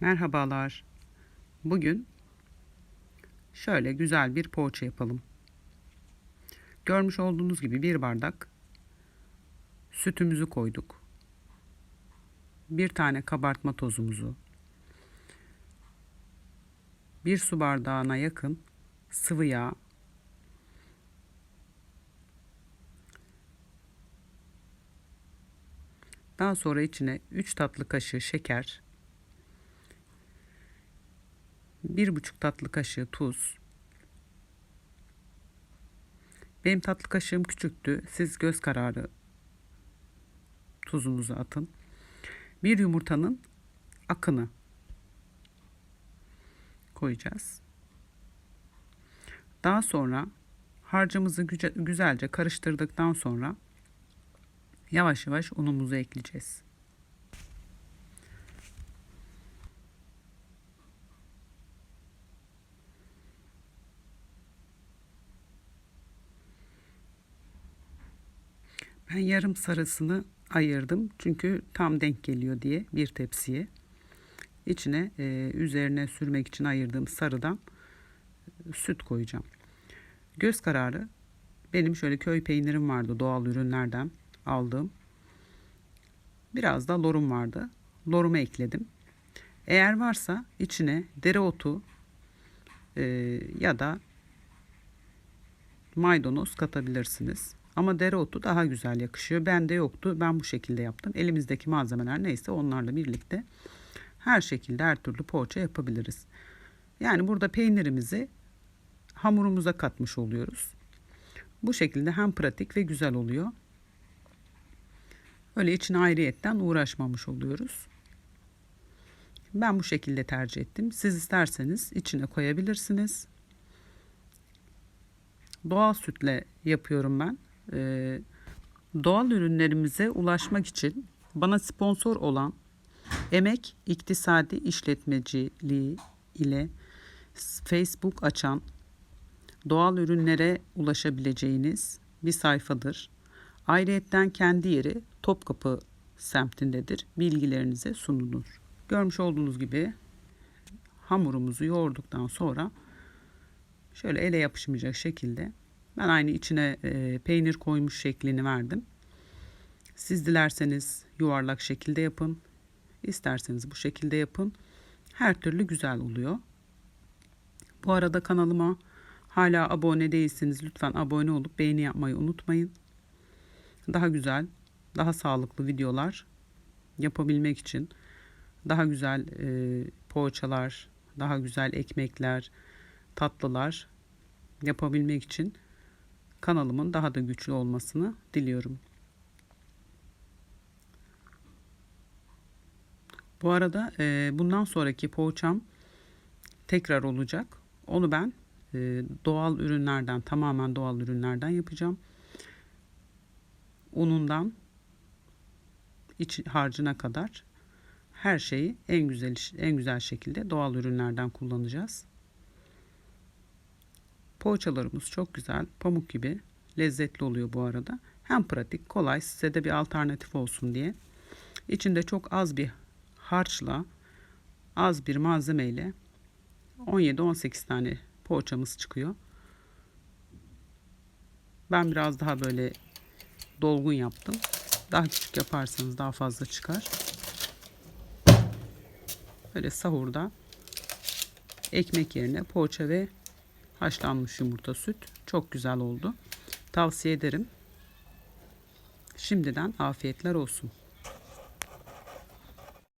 Merhabalar. Bugün şöyle güzel bir poğaça yapalım. Görmüş olduğunuz gibi bir bardak sütümüzü koyduk. Bir tane kabartma tozumuzu, bir su bardağına yakın sıvı yağ, daha sonra içine 3 tatlı kaşığı şeker, bir buçuk tatlı kaşığı tuz. Benim tatlı kaşığım küçüktü. Siz göz kararı tuzunuzu atın. Bir yumurtanın akını koyacağız. Daha sonra harcımızı güzelce karıştırdıktan sonra yavaş yavaş unumuzu ekleyeceğiz. Ben yarım sarısını ayırdım. Çünkü tam denk geliyor diye bir tepsiye. İçine e, üzerine sürmek için ayırdığım sarıdan e, süt koyacağım. Göz kararı benim şöyle köy peynirim vardı doğal ürünlerden aldığım. Biraz da lorum vardı. Lorumu ekledim. Eğer varsa içine dereotu e, ya da maydanoz katabilirsiniz. Ama dereotu daha güzel yakışıyor. Bende yoktu. Ben bu şekilde yaptım. Elimizdeki malzemeler neyse onlarla birlikte her şekilde her türlü poğaça yapabiliriz. Yani burada peynirimizi hamurumuza katmış oluyoruz. Bu şekilde hem pratik ve güzel oluyor. Öyle içine ayrıyetten uğraşmamış oluyoruz. Ben bu şekilde tercih ettim. Siz isterseniz içine koyabilirsiniz. Doğal sütle yapıyorum ben. Ee, doğal ürünlerimize ulaşmak için bana sponsor olan Emek İktisadi İşletmeciliği ile Facebook açan doğal ürünlere ulaşabileceğiniz bir sayfadır. Ayrıyetten kendi yeri Topkapı semtindedir. Bilgilerinize sunulur. Görmüş olduğunuz gibi hamurumuzu yoğurduktan sonra şöyle ele yapışmayacak şekilde ben aynı içine e, peynir koymuş şeklini verdim. Siz dilerseniz yuvarlak şekilde yapın. İsterseniz bu şekilde yapın. Her türlü güzel oluyor. Bu arada kanalıma hala abone değilseniz lütfen abone olup beğeni yapmayı unutmayın. Daha güzel, daha sağlıklı videolar yapabilmek için daha güzel e, poğaçalar, daha güzel ekmekler, tatlılar yapabilmek için kanalımın daha da güçlü olmasını diliyorum. Bu arada e, bundan sonraki poğaçam tekrar olacak. Onu ben e, doğal ürünlerden, tamamen doğal ürünlerden yapacağım. Unundan iç harcına kadar her şeyi en güzel en güzel şekilde doğal ürünlerden kullanacağız. Poğaçalarımız çok güzel, pamuk gibi lezzetli oluyor bu arada. Hem pratik, kolay, size de bir alternatif olsun diye. İçinde çok az bir harçla, az bir malzemeyle 17-18 tane poğaçamız çıkıyor. Ben biraz daha böyle dolgun yaptım. Daha küçük yaparsanız daha fazla çıkar. Böyle sahurda ekmek yerine poğaça ve haşlanmış yumurta süt çok güzel oldu. Tavsiye ederim. Şimdiden afiyetler olsun.